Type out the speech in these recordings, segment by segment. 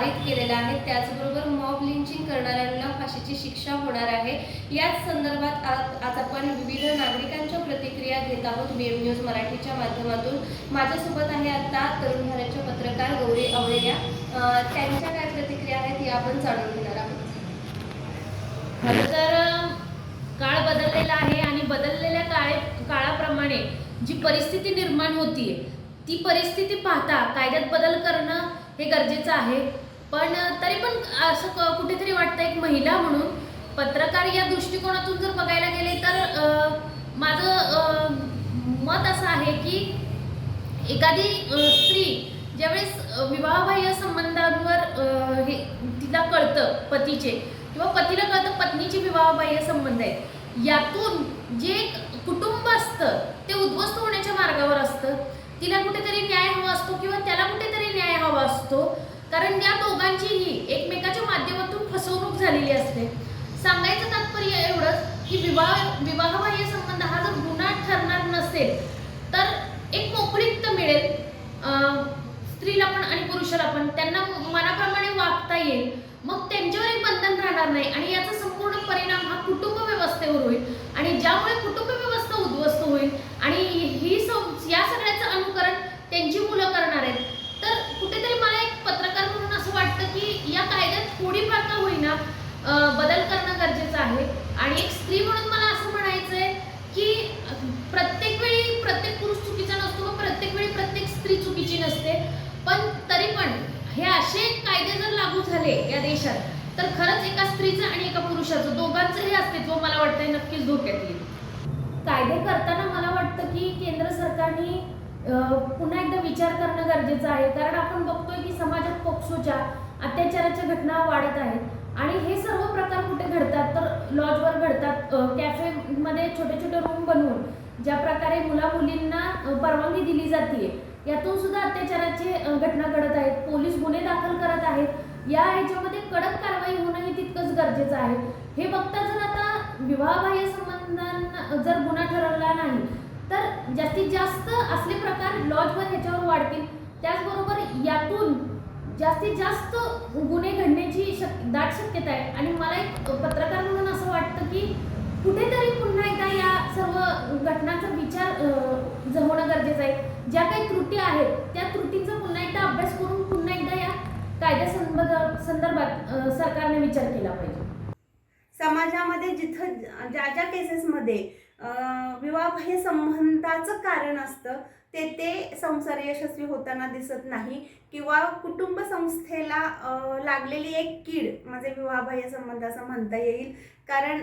पारित केलेला आहे. त्याचबरोबर मॉब लिंचिंग करणाऱ्यांना फाशीची शिक्षा होणार आहे. याच संदर्भात आज आपण विविध नागरिकांच्या प्रतिक्रिया घेत आहोत. बी एम न्यूज मराठीच्या माध्यमातून. माझ्यासोबत आहे आता तरुण भारतच्या पत्रकार गौरी आवळेया. त्यांच्या काय प्रतिक्रिया आहेत या आपण जाणून घेणार आहोत. खरं तर काळ बदललेला आहे आणि बदललेल्या काळे काळाप्रमाणे जी परिस्थिती निर्माण होतीये ती परिस्थिती पाहता कायद्यात बदल करणं हे गरजेचं आहे. पण तरी पण असं क- कुठेतरी वाटतं एक महिला म्हणून. पत्रकार या दृष्टिकोनातून जर बघायला गेले तर माझं मत असं आहे की एखादी स्त्री ज्यावेळेस विवाहबाह्य संबंधांवर हे तिला कळतं पतीचे किंवा पतीला कळतं पत्नीचे विवाहबाह्य संबंध आहेत. यातून जे एक कुटुंब असतं ते उद्ध्वस्त होण्याच्या मार्गावर असतं. तिला कुठेतरी न्याय हवा असतो किंवा त्याला कुठेतरी न्याय हवा असतो. कारण या दोघांचीही एकमेकाच्या माध्यमातून फसवणूक झालेली असते. सांगायचं तात्पर्य एवढंच की विवाह विवाहबाह्य संबंध हा जर गुन्हा ठरणार नसेल तर एक मोकळीकता मिळेल. स्त्रीला पण आणि पुरुषाला पण. त्यांना मनाप्रमाणे वागता येईल. मग त्यांच्यावर एक बंधन राहणार नाही आणि याचा संपूर्ण परिणाम हा कुटुंब व्यवस्थेवर होईल आणि ज्यामुळे कुटुंब व्यवस्था उद्ध्वस्त होईल आणि ही सं- या सगळ्याचं अनुकरण त्यांची मुलं करणार आहेत तर कुठेतरी मला एक पत्रकार म्हणून असं वाटतं की या कायद्यात थोडीफार का होईना अं, बदल करणं गरजेचं आहे आणि एक स्त्री म्हणून मला असं म्हणायचं आहे की अं, प्रत्येक वेळी प्रत्येक पुरुष चुकीचा नसतो व प्रत्येक वेळी प्रत्येक स्त्री चुकीची नसते पण तरी पण हे असे कायदे जर लागू झाले या देशात तर खरंच एका स्त्रीचं आणि एका पुरुषाचं दोघांचंही अस्तित्व मला वाटतंय नक्कीच धोक्यात येईल कायदे करताना मला वाटतं की केंद्र सरकारने अं, पुन्हा एकदा विचार करणं गरजेचं आहे. कारण आपण बघतोय की समाजात पोक्सोच्या अत्याचाराच्या घटना वाढत आहेत. आणि हे सर्व प्रकार कुठे घडतात? तर लॉजवर घडतात. कॅफेमध्ये छोटे छोटे रूम बनवून ज्या प्रकारे मुला मुलींना परवानगी दिली जाते यातून सुद्धा अत्याचाराचे घटना घडत आहेत. पोलीस गुन्हे दाखल करत आहेत. या ह्याच्यामध्ये कडक कारवाई होणं हे तितकंच गरजेचं आहे. हे बघता जर आता विवाहबाह्य संबंधांना जर गुन्हा ठरवला नाही तर जास्तीत जास्त असले प्रकार लॉजवर ह्याच्यावर वाढतील. त्याचबरोबर यातून जास्तीत जास्त गुन्हे घडण्याची शक दाट शक्यता आहे. आणि मला एक पत्रकार म्हणून असं वाटतं की कुठेतरी पुन्हा एकदा या सर्व घटनांचा विचार जमवणं होणं गरजेचं आहे. ज्या काही त्रुटी आहेत त्या त्रुटींचा पुन्हा एकदा अभ्यास करून पुन्हा एकदा या कायद्या संबंध संदर्भात सरकारने विचार केला पाहिजे. समाजामध्ये जिथं ज्या ज्या केसेसमध्ये विवाह हे संबंधाचं कारण असतं. ते ते संसार यशस्वी होताना दिसत नाही. किंवा कुटुंब संस्थेला लागलेली एक कीड म्हणजे विवाहबाह्य संबंध असं म्हणता येईल. कारण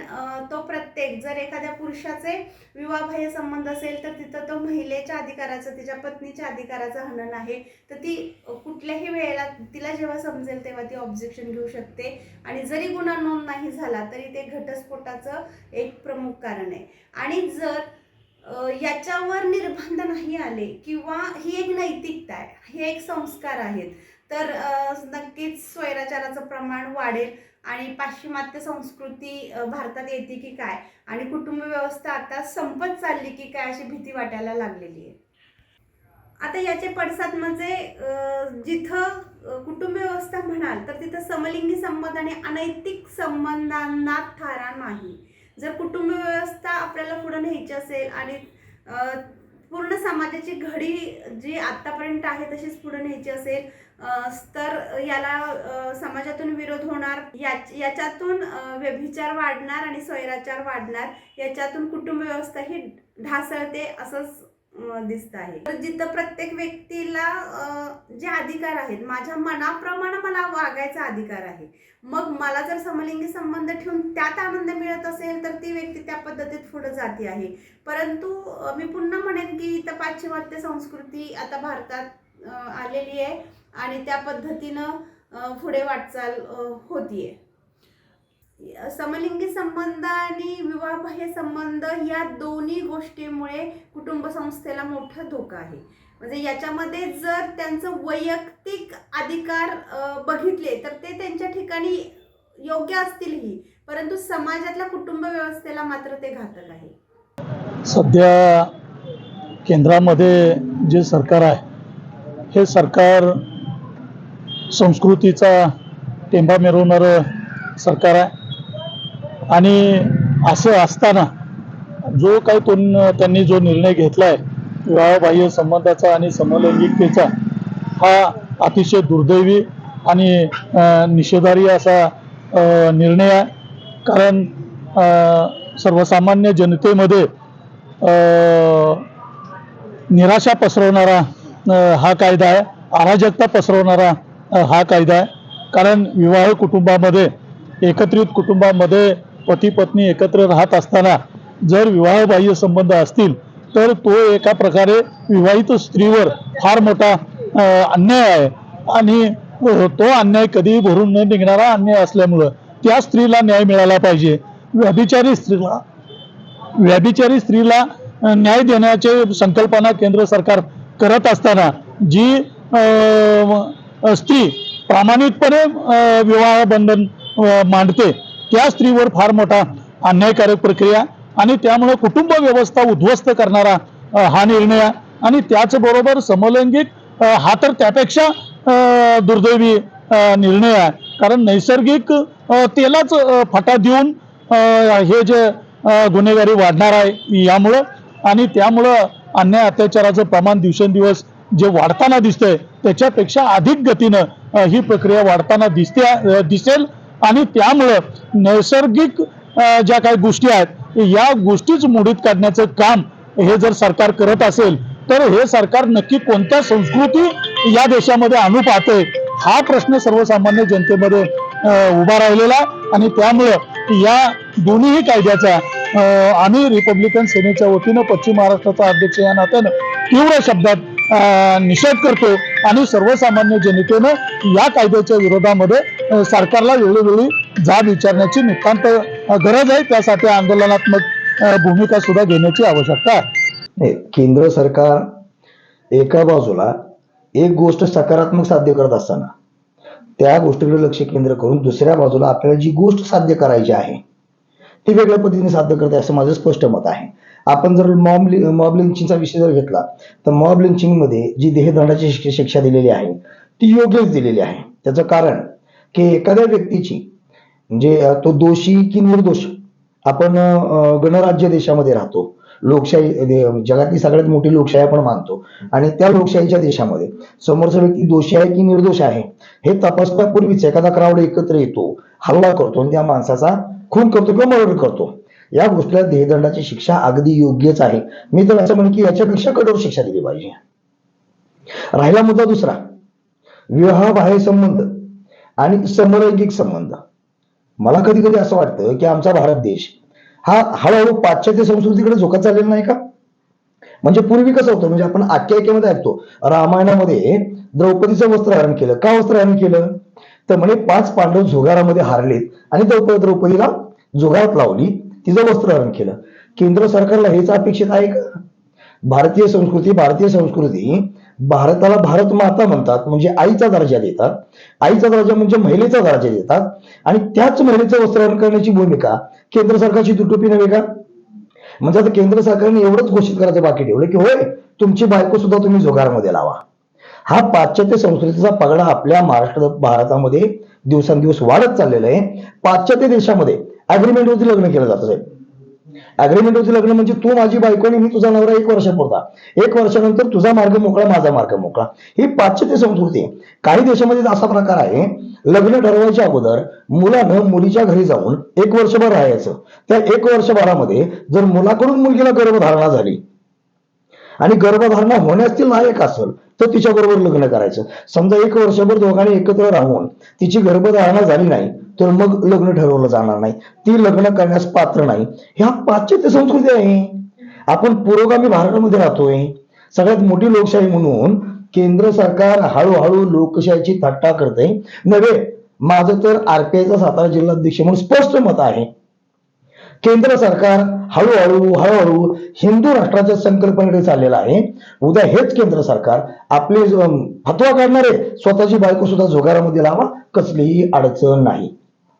तो प्रत्येक जर एखाद्या पुरुषाचे विवाहबाह्य संबंध असेल तर तिथं तो महिलेच्या अधिकाराचं तिच्या पत्नीच्या अधिकाराचं हनन आहे. तर ती कुठल्याही वेळेला तिला जेव्हा समजेल तेव्हा ती ऑब्जेक्शन घेऊ शकते. आणि जरी गुन्हा नोंद नाही झाला तरी ते घटस्फोटाचं एक प्रमुख कारण आहे. आणि जर याच्यावर निर्बंध नाही आले किंवा ही एक नैतिकता आहे हे एक संस्कार आहेत. तर नक्कीच स्वैराचाराचं प्रमाण वाढेल आणि पाश्चिमात्य संस्कृती भारतात येते की काय आणि कुटुंब व्यवस्था आता संपत चालली की काय अशी भीती वाटायला लागलेली आहे. आता याचे पडसाद म्हणजे जिथं कुटुंब व्यवस्था म्हणाल तर तिथं समलिंगी संबंध आणि अनैतिक संबंधांना थारा नाही. जर कुटुंब व्यवस्था आपल्याला पुढं न्यायची असेल आणि पूर्ण समाजाची घडी जी आत्तापर्यंत आहे तशीच पुढे न्यायची असेल तर याला समाजातून विरोध होणार याच याच्यातून व्यभिचार वाढणार आणि स्वैराचार वाढणार याच्यातून कुटुंब व्यवस्था ही ढासळते असंच दिसत आहे. तर जिथं प्रत्येक व्यक्तीला जे अधिकार आहेत माझ्या मनाप्रमाणे मला वागायचा अधिकार आहे. मग मला जर समलिंगी संबंध ठेवून त्यात आनंद मिळत असेल तर ती व्यक्ती त्या पद्धतीत पुढे जाते आहे. परंतु मी पुन्हा म्हणेन की इथं पाश्चिमात्य संस्कृती आता भारतात आलेली आहे आणि त्या पद्धतीनं पुढे वाटचाल होतीये. समलिंगी संबंध आणि विवाहबाह्य संबंध या दोन्ही गोष्टीमुळे कुटुंब संस्थेला मोठा धोका आहे. म्हणजे याच्यामध्ये जर त्यांचं वैयक्तिक अधिकार बघितले तर ते त्यांच्या ठिकाणी योग्य असतीलही परंतु समाजातल्या कुटुंब व्यवस्थेला मात्र ते घातक आहे. सध्या केंद्रामध्ये जे सरकार आहे हे सरकार संस्कृतीचा टेंबा मिरवणारं सरकार आहे. आणि असं असताना जो काही कोण त्यांनी जो निर्णय घेतला आहे विवाहबाह्य संबंधाचा आणि समलैंगिकतेचा हा अतिशय दुर्दैवी आणि अ, निषेधार्ह असा निर्णय आहे. कारण सर्वसामान्य जनतेमध्ये निराशा पसरवणारा हा कायदा आहे. अराजकता पसरवणारा हा कायदा आहे. कारण विवाह कुटुंबामध्ये एकत्रित कुटुंबामध्ये पती पत्नी एकत्र राहत असताना जर विवाहबाह्य संबंध असतील तर तो एका प्रकारे विवाहित स्त्रीवर फार मोठा अन्याय आहे. आणि तो अन्याय कधीही भरून न निघणारा अन्याय असल्यामुळं त्या स्त्रीला न्याय मिळाला पाहिजे. व्याभिचारी स्त्रीला व्याभिचारी स्त्रीला न्याय देण्याचे संकल्पना केंद्र सरकार करत असताना जी स्त्री प्रामाणिकपणे विवाह बंधन मांडते त्या स्त्रीवर फार मोठा अन्यायकारक प्रक्रिया आणि त्यामुळे कुटुंब व्यवस्था उद्ध्वस्त करणारा हा निर्णय आणि त्याचबरोबर समलैंगिक हा तर त्यापेक्षा दुर्दैवी निर्णय आहे. कारण नैसर्गिक तेलाच फटा देऊन हे जे गुन्हेगारी वाढणार आहे यामुळं आणि त्यामुळं अन्याय अत्याचाराचं प्रमाण दिवसेंदिवस जे वाढताना दिसतंय त्याच्यापेक्षा अधिक गतीनं ही प्रक्रिया वाढताना दिसते दिसेल. आणि त्यामुळं नैसर्गिक ज्या काही गोष्टी आहेत या गोष्टीच मोडीत काढण्याचं काम हे जर सरकार करत असेल तर हे सरकार नक्की कोणत्या संस्कृती या देशामध्ये आणू पाहते हा प्रश्न सर्वसामान्य जनतेमध्ये उभा राहिलेला आणि त्यामुळं या दोन्हीही कायद्याचा आम्ही रिपब्लिकन सेनेच्या वतीनं पश्चिम महाराष्ट्राचा अध्यक्ष या नात्यानं तीव्र शब्दात निषेध करतो आणि सर्वसामान्य जनतेनं या कायद्याच्या विरोधामध्ये सरकारला वेळोवेळी जाब विचारण्याची नितांत गरज आहे. त्यासाठी आंदोलनात्मक भूमिका सुद्धा घेण्याची आवश्यकता आहे. केंद्र सरकार एका बाजूला एक गोष्ट सकारात्मक साध्य करत असताना त्या गोष्टीकडे लक्ष केंद्र करून दुसऱ्या बाजूला आपल्याला जी गोष्ट साध्य करायची आहे ती वेगळ्या पद्धतीने साध्य करते असं माझं स्पष्ट मत आहे. आपण जर मॉब मॉब लिंचिंगचा विषय जर घेतला तर मॉब लिंचिंगमध्ये जी देहदंडाची शिक्षा दिलेली आहे ती योग्यच दिलेली आहे. त्याचं कारण की एखाद्या व्यक्तीची म्हणजे तो दोषी की निर्दोष आपण गणराज्य देशामध्ये राहतो. लोकशाही जगातली सगळ्यात मोठी लोकशाही आपण मानतो. आणि त्या लोकशाहीच्या देशामध्ये समोरचा व्यक्ती दोषी आहे की निर्दोष आहे हे तपासण्यापूर्वीच एखादा क्राऊड एकत्र येतो हल्ला करतो आणि त्या माणसाचा खून करतो किंवा मर्डर करतो. या गोष्टीला देहदंडाची शिक्षा अगदी योग्यच आहे. मी तर असं म्हणेन की याच्यापेक्षा कठोर शिक्षा दिली पाहिजे. राहिला मुद्दा दुसरा. विवाह संबंध आणि समलैंगिक संबंध. मला कधी कधी असं वाटतं की आमचा भारत देश हा हळूहळू पाश्चात्य संस्कृतीकडे झोकत चाललेला नाही का? म्हणजे पूर्वी कसं होतं? म्हणजे आपण आख्यायिकेमध्ये ऐकतो रामायणामध्ये द्रौपदीचं वस्त्रहरण केलं. का वस्त्रहरण केलं? तर म्हणे पाच पांडव जुगारामध्ये हारलेत आणि द्रौपदी द्रौपदीला जुगारात लावली. तिचं वस्त्रहरण केलं. केंद्र सरकारला हेच अपेक्षित आहे का? भारतीय संस्कृती भारतीय संस्कृती भारताला भारत माता म्हणतात म्हणजे आईचा दर्जा देतात. आईचा दर्जा म्हणजे महिलेचा दर्जा देतात. आणि त्याच महिलेचं वस्त्रहरण करण्याची भूमिका केंद्र सरकारची दुटोपी नव्हे का? म्हणजे आता केंद्र सरकारने एवढंच घोषित करायचं बाकी ठेवलं की होय तुमची बायको सुद्धा तुम्ही जोगारमध्ये लावा. हा पाश्चात्य संस्कृतीचा पगडा आपल्या महाराष्ट्र भारतामध्ये दिवसांदिवस वाढत चाललेला आहे. पाश्चात्य देशामध्ये अग्रीमेंटवरती लग्न केलं जातं साहेब. अग्रीमेंटवरती लग्न म्हणजे तू माझी बायको आणि मी तुझा नवरा एक वर्षापुरता एक वर्षानंतर तुझा मार्ग मोकळा माझा मार्ग मोकळा. ही पाश्चात्य संस्कृती आहे. काही देशामध्ये असा प्रकार आहे लग्न ठरवायच्या अगोदर मुलानं मुलीच्या घरी जाऊन एक वर्षभर राहायचं. त्या एक वर्षभरामध्ये जर मुलाकडून मुलगीला गर्भधारणा झाली आणि गर्भधारणा होण्यास ती लायक असेल तर तिच्याबरोबर लग्न करायचं. समजा एक वर्षभर दोघांनी एकत्र राहून तिची गर्भधारणा झाली नाही तर मग लग्न ठरवलं जाणार नाही. ती लग्न करण्यास पात्र नाही. ह्या पाश्चात्य संस्कृती आहे. आपण पुरोगामी भारतामध्ये राहतोय. सगळ्यात मोठी लोकशाही म्हणून केंद्र सरकार हळूहळू लोकशाहीची थट्टा करते. नव्हे माझं तर आरपीआयचा सातारा जिल्हाध्यक्ष म्हणून स्पष्ट मत आहे. केंद्र सरकार हळूहळू हळूहळू हिंदू राष्ट्राच्या संकल्पनेकडे चाललेलं आहे. उद्या हेच केंद्र सरकार आपले फतवा काढणारे स्वतःची बायको सुद्धा जुगारामध्ये लावा. कसलीही अडचण नाही.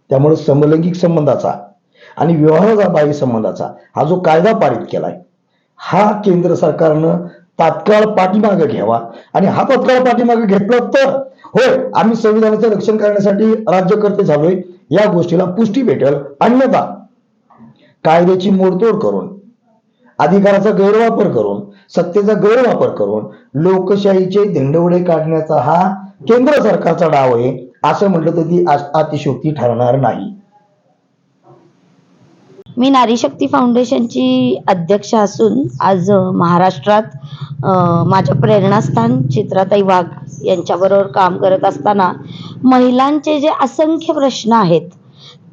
त्यामुळे समलैंगिक संबंधाचा आणि विवाह बाह्य संबंधाचा हा जो कायदा पारित केलाय हा केंद्र सरकारनं तात्काळ पाठीमागे घ्यावा. आणि हा तात्काळ पाठीमागे घेतला तर होय आम्ही संविधानाचं रक्षण करण्यासाठी राज्यकर्ते झालोय या गोष्टीला पुष्टी भेटेल. अन्यथा कायद्याची मोडतोड करून अधिकाराचा गैरवापर करून सत्तेचा गैरवापर करून लोकशाहीचे धिंडवडे काढण्याचा हा केंद्र सरकारचा डाव आहे. असं म्हटलं तर ती अतिशोक्ती ठरणार नाही. मी नारीशक्ती फाउंडेशनची अध्यक्ष असून आज महाराष्ट्रात माझ्या प्रेरणास्थान चित्राताई वाघ यांच्याबरोबर काम करत असताना महिलांचे जे असंख्य प्रश्न आहेत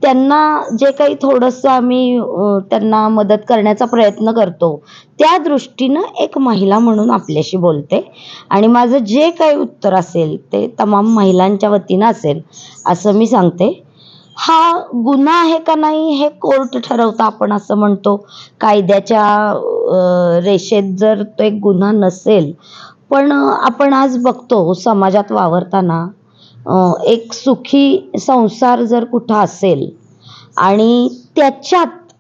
त्यांना जे काही थोडंसं आम्ही त्यांना मदत करण्याचा प्रयत्न करतो त्या दृष्टीनं एक महिला म्हणून आपल्याशी बोलते. आणि माझं जे काही उत्तर असेल ते तमाम महिलांच्या वतीनं असेल असं मी सांगते. हा गुन्हा आहे का नाही हे कोर्ट ठरवतं आपण असं म्हणतो. कायद्याच्या रेषेत जर तो एक गुन्हा नसेल पण आपण आज बघतो समाजात वावरताना एक सुखी संसार जर कुठं असेल आणि त्याच्यात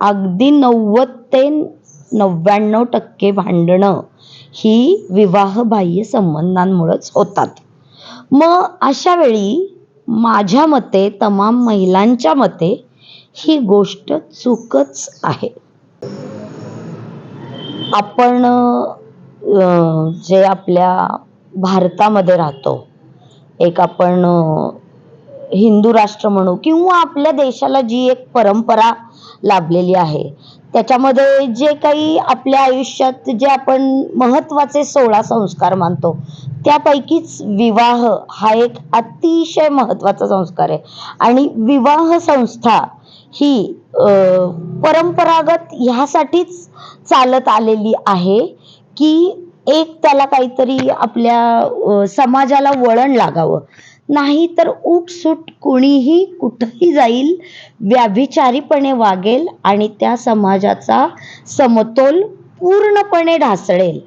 अगदी नव्वद ते नव्याण्णव टक्के भांडणं ही विवाहबाह्य संबंधांमुळंच होतात. मग अशा वेळी माझ्या मते तमाम महिलांच्या मते ही गोष्ट चूकच आहे. आपण जे आपल्या भारतामध्ये राहतो एक आपण हिंदू राष्ट्र म्हणू किंवा आपल्या देशाला जी एक परंपरा लाभलेली आहे त्याच्यामध्ये जे काही आपल्या आयुष्यात जे आपण महत्त्वाचे सोळा संस्कार मानतो त्यापैकीच विवाह हा एक अतिशय महत्त्वाचा संस्कार आहे. आणि विवाह संस्था ही परंपरागत ह्यासाठीच चालत आलेली आहे की एक त्याला काहीतरी आपल्या समाजाला वळण लागावं. नाही तर उठसूट कोणीही कुठंही जाईल व्याभिचारीपणे वागेल आणि त्या समाजाचा समतोल पूर्णपणे ढासळेल.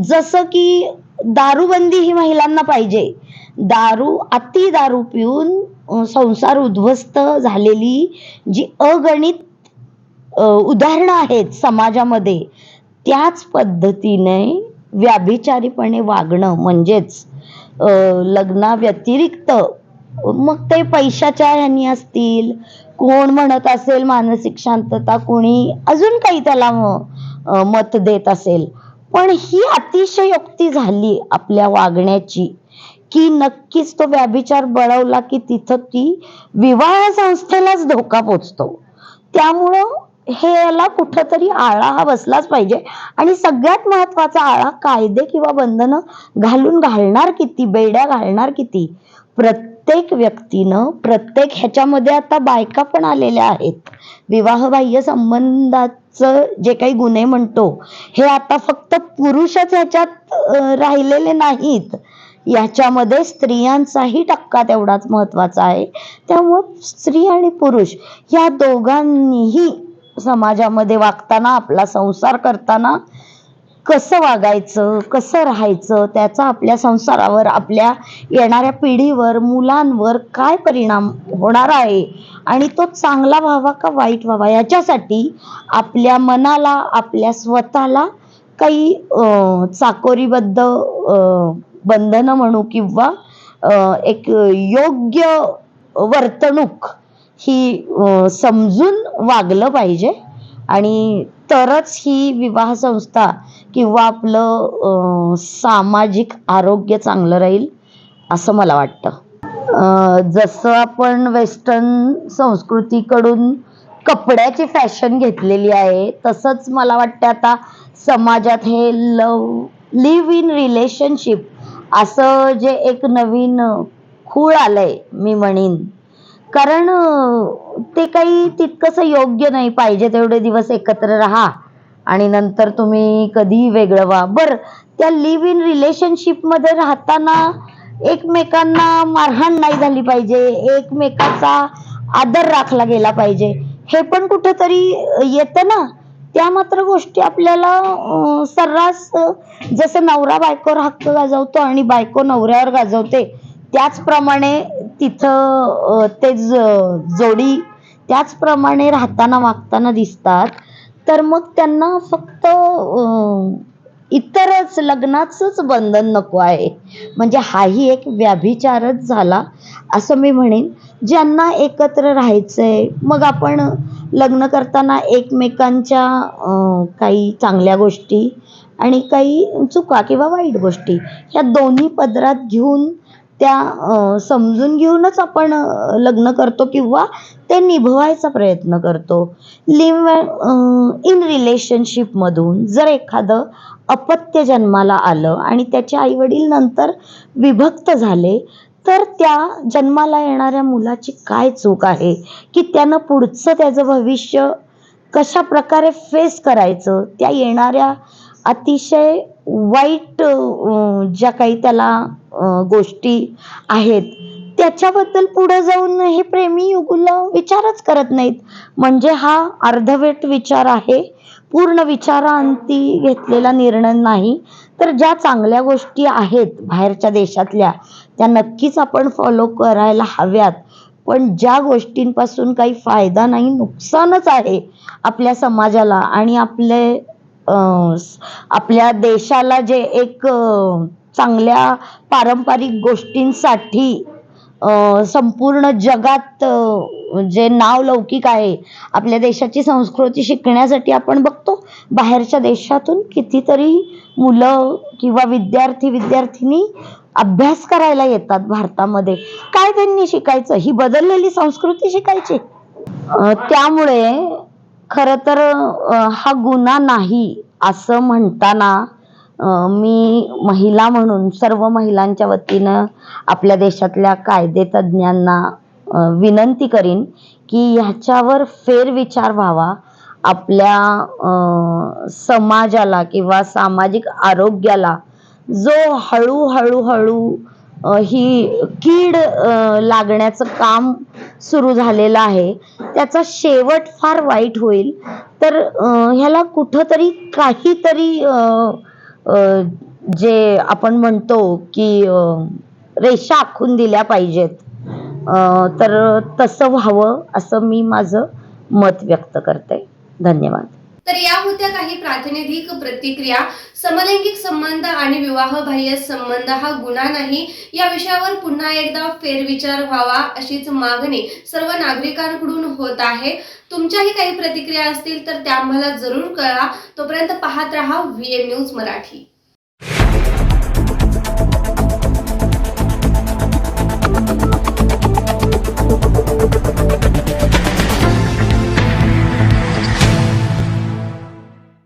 जसं की दारूबंदी ही महिलांना पाहिजे. दारू अति दारू पिऊन संसार उद्ध्वस्त झालेली जी अगणित उदाहरणं आहेत समाजामध्ये त्याच पद्धतीने व्याभिचारीपणे वागणं म्हणजेच लग्ना लग्नाव्यतिरिक्त मग ते पैशाच्या ह्यानी असतील कोण म्हणत असेल मानसिक शांतता कोणी अजून काही त्याला मत देत असेल. पण ही अतिशयोक्ती झाली आपल्या वागण्याची की नक्कीच तो व्याभिचार बळवला की तिथं ती विवाह संस्थेलाच धोका पोचतो. त्यामुळं हे याला कुठंतरी आळा हा बसलाच पाहिजे. आणि सगळ्यात महत्त्वाचा आळा कायदे किंवा बंधनं घालून घालणार किती बेड्या घालणार किती? प्रत्येक व्यक्तीनं प्रत्येक ह्याच्यामध्ये आता बायका पण आलेल्या आहेत. विवाहबाह्य संबंधाचं जे काही गुन्हे म्हणतो हे आता फक्त पुरुषच ह्याच्यात राहिलेले नाहीत. याच्यामध्ये स्त्रियांचाही टक्का तेवढाच महत्त्वाचा आहे. त्यामुळं स्त्री आणि पुरुष या दोघांनीही समाजामध्ये वागताना आपला संसार करताना कसं वागायचं कसं राहायचं त्याचा आपल्या संसारावर आपल्या येणाऱ्या पिढीवर मुलांवर काय परिणाम होणार आहे? आणि तो चांगला व्हावा का वाईट व्हावा? याच्यासाठी आपल्या मनाला आपल्या स्वतःला काही चाकोरीबद्ध बंधनं म्हणू किंवा एक योग्य वर्तणूक ही समजून वागलं पाहिजे. आणि तरच ही विवाह संस्था किंवा आपलं सामाजिक आरोग्य चांगलं राहील असं मला वाटतं. जसं आपण वेस्टर्न संस्कृतीकडून कपड्याची फॅशन घेतलेली आहे तसंच मला वाटतं आता समाजात हे लव लिव्ह इन रिलेशनशिप असं जे एक नवीन खूळ आलंय मी म्हणेन. कारण ते काही तितकंसं योग्य नाही. पाहिजे तेवढे दिवस एकत्र राहा आणि नंतर तुम्ही कधीही वेगळं व्हा. बरं त्या लिव्ह इन रिलेशनशिपमध्ये राहताना एकमेकांना मारहाण नाही झाली पाहिजे. एकमेकाचा आदर राखला गेला पाहिजे. हे पण कुठेतरी येतं ना. त्या मात्र गोष्टी आपल्याला सर्रास जसं नवरा बायकोवर हक्क गाजवतो आणि बायको नवऱ्यावर गाजवते त्याचप्रमाणे तिथं ते ज- जोडी त्याचप्रमाणे राहताना वागताना दिसतात. तर मग त्यांना फक्त इतरच लग्नाचंच बंधन नको आहे. म्हणजे हाही एक व्याभिचारच झाला असं मी म्हणेन. ज्यांना एकत्र राहायचं आहे मग आपण लग्न करताना एकमेकांच्या काही चांगल्या गोष्टी आणि काही चुका किंवा वाईट गोष्टी ह्या दोन्ही पदरात घेऊन त्या समजून घेऊनच आपण लग्न करतो किंवा ते निभवायचा प्रयत्न करतो. लिव इन रिलेशनशिपमधून जर एखादं अपत्य जन्माला आलं आणि त्याचे आईवडील नंतर विभक्त झाले तर त्या जन्माला येणाऱ्या मुलाची काय चूक आहे? की त्यानं पुढचं त्याचं भविष्य कशा प्रकारे फेस करायचं? त्या येणाऱ्या अतिशय वाईट ज्या काही त्याला गोष्टी आहेत त्याच्याबद्दल पुढे जाऊन हे प्रेमी युगुल विचारच करत नाहीत. म्हणजे हा अर्धवेट विचार आहे. पूर्ण विचारांती घेतलेला निर्णय नाही. तर ज्या चांगल्या गोष्टी आहेत बाहेरच्या देशातल्या त्या नक्कीच आपण फॉलो करायला हव्यात. पण ज्या गोष्टींपासून काही फायदा नाही नुकसानच आहे आपल्या समाजाला आणि आपले आपल्या देशाला जे एक चांगल्या पारंपरिक गोष्टींसाठी संपूर्ण जगात जे नाव लौकिक आहे आपल्या देशाची संस्कृती शिकण्यासाठी आपण बघतो बाहेरच्या देशातून कितीतरी मुलं किंवा विद्यार्थी विद्यार्थिनी अभ्यास करायला येतात भारतामध्ये. काय त्यांनी शिकायचं? ही बदललेली संस्कृती शिकायची. त्यामुळे खरं तर हा गुन्हा नाही असं म्हणताना मी महिला म्हणून सर्व महिलांच्या वतीनं आपल्या देशातल्या कायदे तज्ज्ञांना विनंती करीन की ह्याच्यावर फेरविचार व्हावा. आपल्या समाजाला किंवा सामाजिक आरोग्याला जो हळूहळू हळू ही कीड लागण्याचं काम सुरू झालेला आहे. त्याचा शेवट फार वाईट होईल. तर ह्याला कुठंतरी काहीतरी जे आपण म्हणतो की रेषा आखून दिल्या पाहिजेत. तर तसं व्हावं असं मी माझं मत व्यक्त करते. धन्यवाद. तर या होत्या काही प्रातिनिधिक प्रतिक्रिया. समलैंगिक संबंध आणि विवाहबाह्य संबंध हा गुन्हा नाही. या विषयावर पुन्हा एकदा फेरविचार व्हावा अशीच मागणी सर्व नागरिकांकडून होत आहे. तुमच्याही काही प्रतिक्रिया असतील तर त्या आम्हाला जरूर कळा तोपर्यंत पाहत राहा व्ही एम न्यूज मराठी.